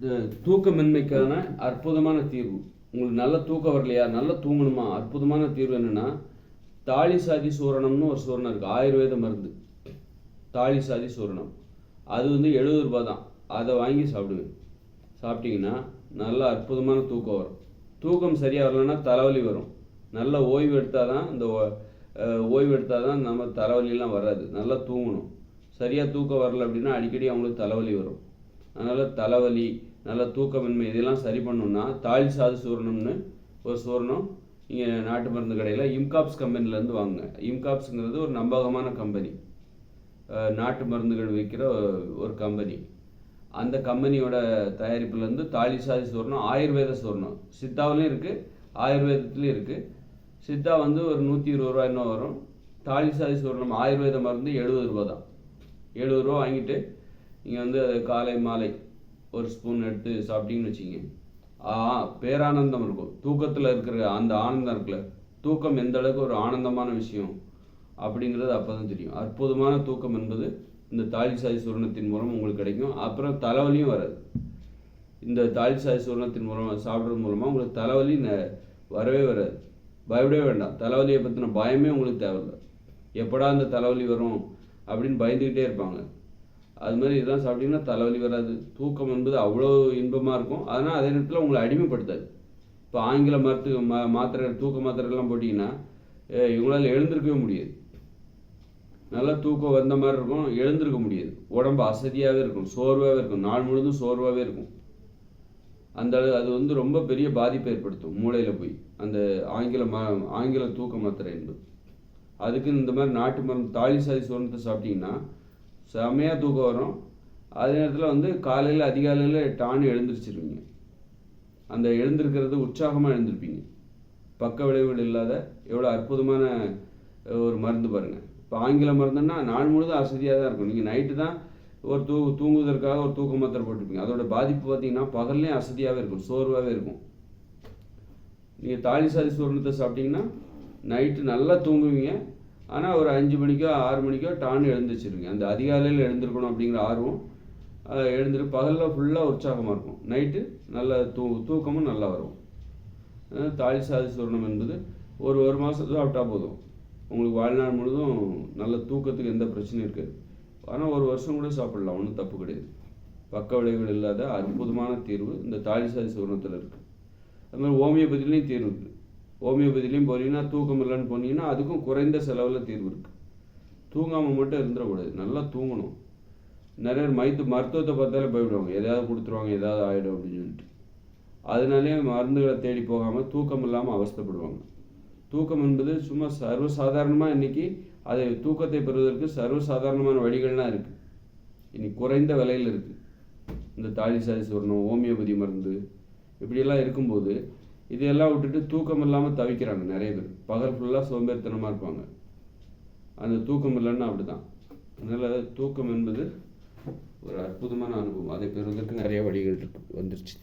தூக்கமின்மைக்கான அற்புதமான தீர்வு. உங்களுக்கு நல்ல தூக்கம் வரலையா? நல்லா தூங்கணுமா? அற்புதமான தீர்வு என்னென்னா தாலி சாதி சூரணம்னு ஒரு சூரணம் இருக்குது ஆயுர்வேத மருந்து. தாலி சாதி சூரணம். அது வந்து எழுபது ரூபா தான். அதை வாங்கி சாப்பிடுங்க சாப்பிட்டிங்கன்னா நல்ல அற்புதமான தூக்கம் வரும். தூக்கம் சரியாக வரலன்னா தலைவலி வரும். நல்ல ஓய்வு எடுத்தால் தான் இந்த ஓ- ஓய்வு எடுத்தால் தான் நம்ம தலைவலிலாம் வராது. நல்லா தூங்கணும். சரியாக தூக்கம் வரல அப்படின்னா அடிக்கடி அவங்களுக்கு தலைவலி வரும். அதனால் தலைவலி நல்ல தூக்கமின்மை இதெல்லாம் சரி பண்ணணும்னா தாழி சாது சூரணம்னு ஒரு சூரணம் இங்கே நாட்டு மருந்து கடையில் இம்காப்ஸ் கம்பெனிலேருந்து வாங்குங்க. இம்காப்ஸுங்கிறது ஒரு நம்பகமான கம்பெனி. நாட்டு மருந்துகள் விற்கிற ஒரு- கம்பெனி. அந்த கம்பெனியோட தயாரிப்புலேருந்து தாலி சாதி சூரணம் ஆயுர்வேத சூரணம் சித்தாவிலையும் இருக்குது ஆயுர்வேதத்துலேயும் இருக்குது சித்தா வந்து ஒரு நூற்றி இருபது ரூபா என்ன வரும். தாலி சாதி சூரணம் ஆயுர்வேத மருந்து எழுபது ரூபா தான். எழுபது ரூபா வாங்கிட்டு நீங்கள் வந்து அது காலை மாலை ஒரு ஸ்பூன் எடுத்து சாப்பிட்டீங்கன்னு வச்சிங்க ஆ பேரானந்தம் இருக்கும். தூக்கத்தில் இருக்கிற அந்த ஆனந்தம் இருக்குல்ல தூக்கம் எந்த அளவுக்கு ஒரு ஆனந்தமான விஷயம் அப்படிங்கிறது அப்போ தான் தெரியும். அற்புதமான தூக்கம் என்பது இந்த தாலிசாய் சூரணத்தின் மூலம் உங்களுக்கு கிடைக்கும். அப்புறம் தலைவலியும் வராது. இந்த தாலிசாய் சூரணத்தின் மூலம் சாப்பிட்றது மூலமாக உங்களுக்கு தலைவலி வரவே வராது. பயப்படவே வேண்டாம். தலைவலியை பற்றின பயமே உங்களுக்கு தேவையில்லை. எப்படா அந்த தலைவலி வரும் அப்படின்னு பயந்துக்கிட்டே இருப்பாங்க. அது மாதிரி இதெல்லாம் சாப்பிட்டீங்கன்னா தலைவலி வராது. தூக்கம் என்பது அவ்வளோ இன்பமாக இருக்கும். அதனால் அதே நேரத்தில் உங்களை அடிமைப்படுத்தாது. இப்போ ஆங்கில மருத்துவ மா மாத்திரை தூக்க மாத்திரைகள்லாம் போட்டிங்கன்னா இவங்களால் எழுந்திருக்கவே முடியாது. நல்லா தூக்கம் வந்த மாதிரி இருக்கும் எழுந்திருக்க முடியாது. உடம்பு அசதியாகவே இருக்கும் சோர்வாகவே இருக்கும். நாள் முழுதும் சோர்வாகவே இருக்கும். அந்த அளவு அது வந்து ரொம்ப பெரிய பாதிப்பை ஏற்படுத்தும் மூளையில் போய். அந்த ஆங்கில ம ஆங்கில தூக்க மாத்திரை என்பது. அதுக்கு இந்த மாதிரி நாட்டு மருந்து தாலி சாதி சோர்ணத்தை சாப்பிட்டிங்கன்னா செமையாக தூக்கம் வரும். அதே நேரத்தில் வந்து காலையில் அதிகாலையில் டானு எழுந்திரிச்சிருவீங்க. அந்த எழுந்திருக்கிறது உற்சாகமாக எழுந்திருப்பீங்க. பக்க விளைவுகள் இல்லாத எவ்வளோ அற்புதமான ஒரு மருந்து பாருங்கள் இப்போ ஆங்கில மருந்துன்னா நாள் முழுதும் அசதியாக தான் இருக்கும். நீங்கள் நைட்டு தான் ஒரு தூ தூங்குவதற்காக ஒரு தூக்க மாத்திரை போட்டிருப்பீங்க. அதோட பாதிப்பு பார்த்தீங்கன்னா பகல்லையும் அசதியாகவே இருக்கும் சோர்வாகவே இருக்கும். நீங்கள் தாலி சாதி சூரணத்தை சாப்பிட்டீங்கன்னா நைட்டு நல்லா தூங்குவீங்க. ஆனால் ஒரு அஞ்சு மணிக்கோ ஆறு மணிக்கோ டான்னு எழுந்துச்சிருங்க அந்த அதிகாலையில் எழுந்திருக்கணும் அப்படிங்கிற ஆர்வம் எழுந்துரு பகலில் ஃபுல்லாக உற்சாகமாக இருக்கும். நைட்டு நல்ல தூ தூக்கமும் நல்லா வரும். தாலி சாதி சூரணம் என்பது ஒரு ஒரு மாதம் சாப்பிட்டா போதும். உங்களுக்கு வாழ்நாள் முழுதும் நல்ல தூக்கத்துக்கு எந்த பிரச்சனையும் இருக்காது. ஆனால் ஒரு வருஷம் கூட சாப்பிடலாம் ஒன்றும் தப்பு கிடையாது. பக்க விளைவுகள் இல்லாத அற்புதமான தீர்வு இந்த தாலி சாதி சுவர்ணத்தில் இருக்குது அது மாதிரி ஹோமியோபதிலையும் தீர்வு இருக்குது ஹோமியோபதிலையும் போனீங்கன்னா தூக்கம் இல்லைன்னு போனீங்கன்னா அதுக்கும் குறைந்த செலவில் தீர்வு இருக்குது தூங்காமல் மட்டும் இருந்துடக்கூடாது. நல்லா தூங்கணும். நிறைய மைத்து மருத்துவத்தை பார்த்தாலே போயிடுவாங்க எதாவது கொடுத்துருவாங்க ஏதாவது ஆகிடும் அப்படின்னு சொல்லிட்டு. அதனாலே மருந்துகளை தேடி போகாமல் தூக்கம் இல்லாமல் அவஸ்தைப்படுவாங்க. தூக்கம் என்பது சும்மா சர்வசாதாரணமாக இன்னைக்கு அதை தூக்கத்தை பெறுவதற்கு சர்வசாதாரணமான வழிகள்லாம் இருக்குது இன்னைக்கு குறைந்த விலையில் இருக்குது இந்த தாலி சாதி சொர்ணம் ஹோமியோபதி மருந்து இப்படியெல்லாம் இருக்கும்போது இதையெல்லாம் விட்டுட்டு தூக்கம் இல்லாமல் தவிக்கிறாங்க நிறைய பேர். பகல் ஃபுல்லாக சோம்பேறித்தனமாக இருப்பாங்க. அந்த தூக்கம் இல்லைன்னா அப்படிதான் அதனால் தூக்கம் என்பது ஒரு அற்புதமான அனுபவம். அதை பெறுவதற்கு நிறைய வழிகள் இருக்கு வந்துருச்சு.